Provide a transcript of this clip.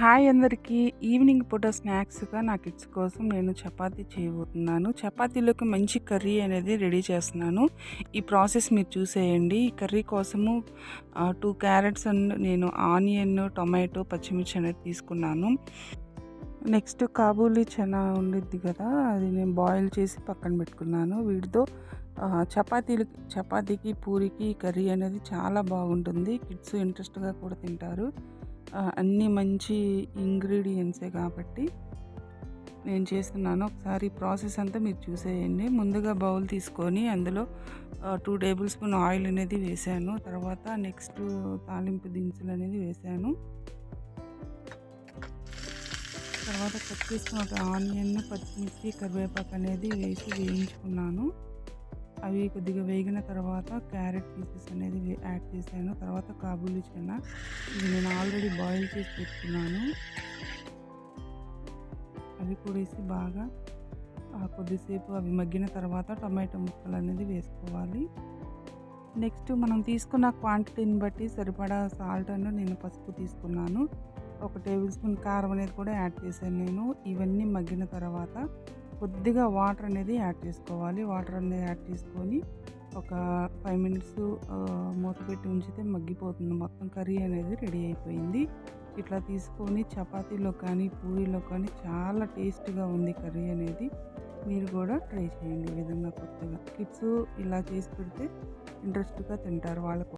Hi అందరికీ. Evening పూట స్నాక్స్గా నా కిడ్స్ కోసం నేను చపాతీ చేయబోతున్నాను. చపాతీలోకి మంచి కర్రీ అనేది రెడీ చేస్తున్నాను. ఈ ప్రాసెస్ మీరు చూసేయండి. ఈ కర్రీ కోసము టూ క్యారెట్స్ అండ్ నేను ఆనియన్ టొమాటో పచ్చిమిర్చి అనేది తీసుకున్నాను. నెక్స్ట్ కాబూలీ చనా ఉండిద్ది కదా అది నేను బాయిల్ చేసి పక్కన పెట్టుకున్నాను. వీటితో చపాతీలు చపాతీకి పూరికి కర్రీ అనేది చాలా బాగుంటుంది. కిడ్స్ ఇంట్రెస్ట్గా కూడా తింటారు. అన్నీ మంచి ఇంగ్రీడియంట్సే కాబట్టి నేను చేస్తున్నాను. ఒకసారి ప్రాసెస్ అంతా మీరు చూసేయండి. ముందుగా బౌల్ తీసుకొని అందులో టూ టేబుల్ స్పూన్ ఆయిల్ అనేది వేసాను. తర్వాత నెక్స్ట్ తాలింపు దినుసులు అనేది వేసాను. తర్వాత కట్ చేసుకున్న ఒక ఆనియన్ పచ్చిమిర్చి కరివేపాకు అనేది వేసి వేయించుకున్నాను. అవి కొద్దిగా వేగిన తర్వాత క్యారెట్ పీసెస్ అనేది యాడ్ చేశాను. తర్వాత కాబూలి చెన్న ఇది నేను ఆల్రెడీ బాయిల్ చేసి పెట్టుకున్నాను. అవి కూడా వేసి బాగా ఆ, కొద్దిసేపు అవి మగ్గిన తర్వాత టమాటో ముక్కలు అనేది వేసుకోవాలి. నెక్స్ట్ మనం తీసుకున్న క్వాంటిటీని బట్టి సరిపడా సాల్ట్ అన్న నేను పసుపు తీసుకున్నాను. ఒక టేబుల్ స్పూన్ కారం అనేది కూడా యాడ్ చేశాను నేను. ఇవన్నీ మగ్గిన తర్వాత కొద్దిగా వాటర్ అనేది యాడ్ చేసుకోవాలి. వాటర్ అనేది యాడ్ చేసుకొని ఒక ఫైవ్ మినిట్స్ మూత పెట్టి ఉంచితే మగ్గిపోతుంది. మొత్తం కర్రీ అనేది రెడీ అయిపోయింది. ఇట్లా తీసుకొని చపాతీలో కానీ పూరీలో కానీ చాలా టేస్ట్గా ఉంది కర్రీ అనేది. మీరు కూడా ట్రై చేయండి ఈ విధంగా కొత్తగా. కిడ్స్ ఇలా చేసి పెడితే ఇంట్రెస్ట్గా తింటారు వాళ్ళకు.